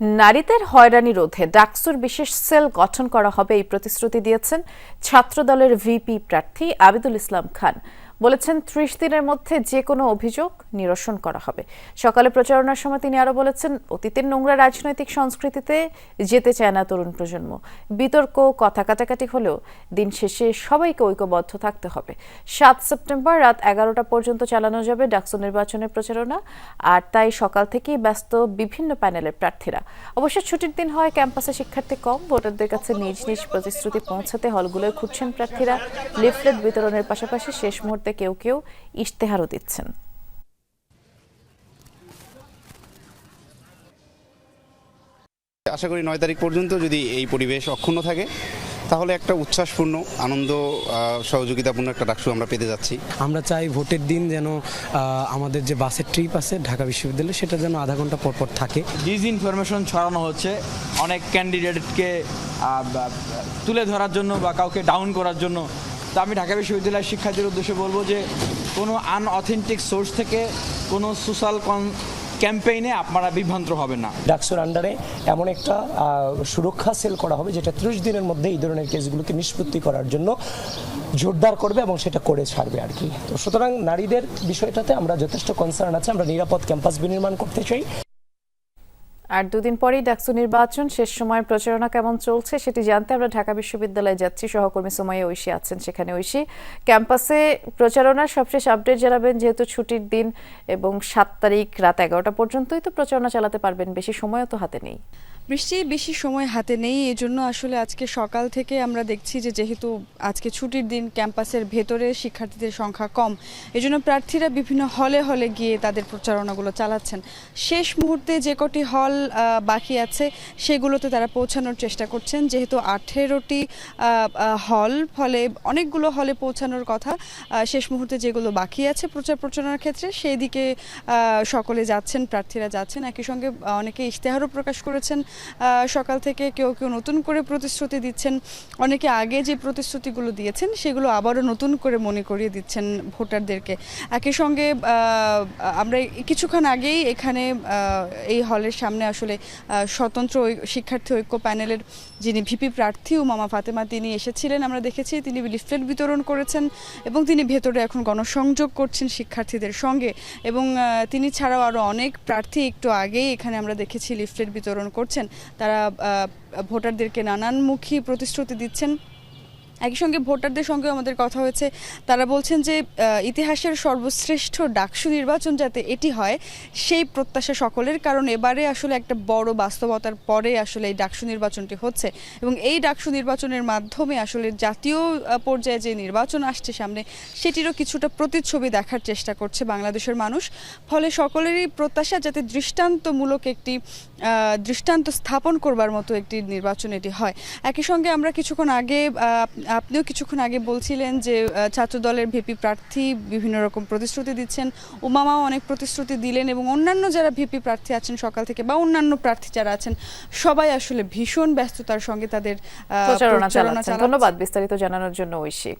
নারীদের হয়রানি রোধে ডাকসুর বিশেষ সেল গঠন করা হবে এই প্রতিশ্রুতি দিয়েছেন ছাত্রদলের ভিপি প্রার্থী আবিদুল ইসলাম খান। বলেছেন ত্রিশ দিনের মধ্যে যে কোনো অভিযোগ নিরসন করা হবে। সকালে প্রচারণার সময় তিনি আরও বলেছেন, অতীতের নোংরা রাজনৈতিক সংস্কৃতিতে যেতে চায় না তরুণ প্রজন্ম। বিতর্ক, কথা কাটাকাটি হলেও দিন শেষে সবাইকে ঐক্যবদ্ধ থাকতে হবে। সাত সেপ্টেম্বর রাত এগারোটা পর্যন্ত চালানো যাবে ডাকসু নির্বাচনের প্রচারণা, আর তাই সকাল থেকেই ব্যস্ত বিভিন্ন প্যানেলের প্রার্থীরা। অবশ্য ছুটির দিন হয়, ক্যাম্পাসে শিক্ষার্থী কম, ভোটারদের কাছে নিজ নিজ প্রতিশ্রুতি পৌঁছাতে হলগুলোয় খুঁজছেন প্রার্থীরা। লিফলেট বিতরণের পাশাপাশি শেষ মুহূর্তে কেউ কেউ ইশতেহারও দিচ্ছেন। আশা করি নয় তারিখ পর্যন্ত যদি এই পরিবেশ অক্ষুণ্ণ থাকে তাহলে একটা উচ্ছ্বাসপূর্ণ আনন্দ সহযোগিতাপূর্ণ একটা ডাকসু আমরা পেতে যাচ্ছি। আমরা চাই ভোটের দিন যেন আহ, আমাদের যে বাসের ট্রিপ আছে ঢাকা বিশ্ববিদ্যালয়ে সেটা যেন আধা ঘণ্টা পর পর থাকে। ডিস ইনফরমেশন ছড়ানো হচ্ছে। অনেক ক্যান্ডিডেটকে তুলে ধরার জন্য বা কাউকে ডাউন করার জন্য তো আমি ঢাকা বিশ্ববিদ্যালয়ের শিক্ষার্থীর উদ্দেশ্যে বলব যে কোনো আনঅথেন্টিক সোর্স থেকে কোনো সোশ্যাল কন ক্যাম্পেইনে আপনারা বিভ্রান্ত হবেন না। ডাকসুর আন্ডারে এমন একটা সুরক্ষা সেল করা হবে যেটা ত্রিশ দিনের মধ্যে এই ধরনের কেসগুলোকে নিষ্পত্তি করার জন্য জোরদার করবে এবং সেটা করে ছাড়বে আর কি। তো সুতরাং নারীদের বিষয়টাতে আমরা যথেষ্ট কনসার্ন আছে, আমরা নিরাপদ ক্যাম্পাস বিনির্মাণ করতে চাই। আর দুদিন পরেই ডাকসু নির্বাচন, শেষ সময়ের প্রচারণা কেমন চলছে সেটি জানতে আমরা ঢাকা বিশ্ববিদ্যালয়ে যাচ্ছি। সহকর্মী সময়ে ঐশী আছেন সেখানে। ঐশী, ক্যাম্পাসে প্রচারণার সবশেষ আপডেট জানাবেন, যেহেতু ছুটির দিন এবং সাত তারিখ রাত এগারোটা পর্যন্তই তো প্রচারণা চালাতে পারবেন, বেশি সময়ও তো হাতে নেই। বৃষ্টি বেশি সময় হাতে নেই, এজন্য আসলে আজকে সকাল থেকে আমরা দেখছি যে যেহেতু আজকে ছুটির দিন, ক্যাম্পাসের ভেতরে শিক্ষার্থীদের সংখ্যা কম, এজন্য প্রার্থীরা বিভিন্ন হলে হলে গিয়ে তাদের প্রচারণাগুলো চালাচ্ছেন। শেষ মুহূর্তে যে কটি হল বাকি আছে সেগুলোতে তারা পৌঁছানোর চেষ্টা করছেন। যেহেতু আঠেরোটি হল, ফলে অনেকগুলো হলে পৌঁছানোর কথা শেষ মুহূর্তে যেগুলো বাকি আছে প্রচার প্রচারণার ক্ষেত্রে সেই দিকে সকলে যাচ্ছেন, প্রার্থীরা যাচ্ছেন। একই সঙ্গে অনেকে ইশতেহারও প্রকাশ করেছেন। সকাল থেকে কেউ কেউ নতুন করে প্রতিশ্রুতি দিচ্ছেন। অনেকে আগে যে প্রতিশ্রুতিগুলো দিয়েছেন, সেগুলো আবারও নতুন করে মনে করিয়ে দিচ্ছেন ভোটারদেরকে। একই সঙ্গে আমরা কিছুক্ষণ আগেই এখানে এই হলের সামনে আসলে স্বতন্ত্র শিক্ষার্থী ঐক্য প্যানেলের যিনি ভিপি প্রার্থী ও মামা ফাতেমা, তিনি এসেছিলেন। আমরা দেখেছি তিনি লিফলেট বিতরণ করেছেন এবং তিনি ভেতরে এখন গণসংযোগ করছেন শিক্ষার্থীদের সঙ্গে। এবং তিনি ছাড়াও আরও অনেক প্রার্থী একটু আগেই এখানে আমরা দেখেছি লিফলেট বিতরণ করছেন। তারা ভোটারদেরকে নানানমুখী প্রতিশ্রুতি দিচ্ছেন। একই সঙ্গে ভোটারদের সঙ্গে আমাদের কথা হয়েছে। তারা বলছেন যে ইতিহাসের সর্বশ্রেষ্ঠ ডাকসু নির্বাচন যাতে এটি হয়, সেই প্রত্যাশা সকলের। কারণ এবারে আসলে একটা বড় বাস্তবতার পরে আসলে এই ডাকসু নির্বাচনটি হচ্ছে এবং এই ডাকসু নির্বাচনের মাধ্যমে আসলে জাতীয় পর্যায়ে যে নির্বাচন আসছে সামনে, সেটিরও কিছুটা প্রতিচ্ছবি দেখার চেষ্টা করছে বাংলাদেশের মানুষ। ফলে সকলেরই প্রত্যাশা যাতে দৃষ্টান্তমূলক একটি দৃষ্টান্ত স্থাপন করবার মতো একটি নির্বাচন এটি হয়। একই সঙ্গে আমরা কিছুক্ষণ আগে আপনিও কিছুক্ষণ আগে বলছিলেন যে ছাত্র দলের ভিপি প্রার্থী বিভিন্ন রকম প্রতিশ্রুতি দিচ্ছেন। উমামাও অনেক প্রতিশ্রুতি দিলেন এবং অন্যান্য যারা ভিপি প্রার্থী আছেন সকাল থেকে বা অন্যান্য প্রার্থী যারা আছেন সবাই আসলে ভীষণ ব্যস্ততার সঙ্গে তাদের প্রচারণা চালাচ্ছেন। ধন্যবাদ বিস্তারিত জানানোর জন্য ঐশী।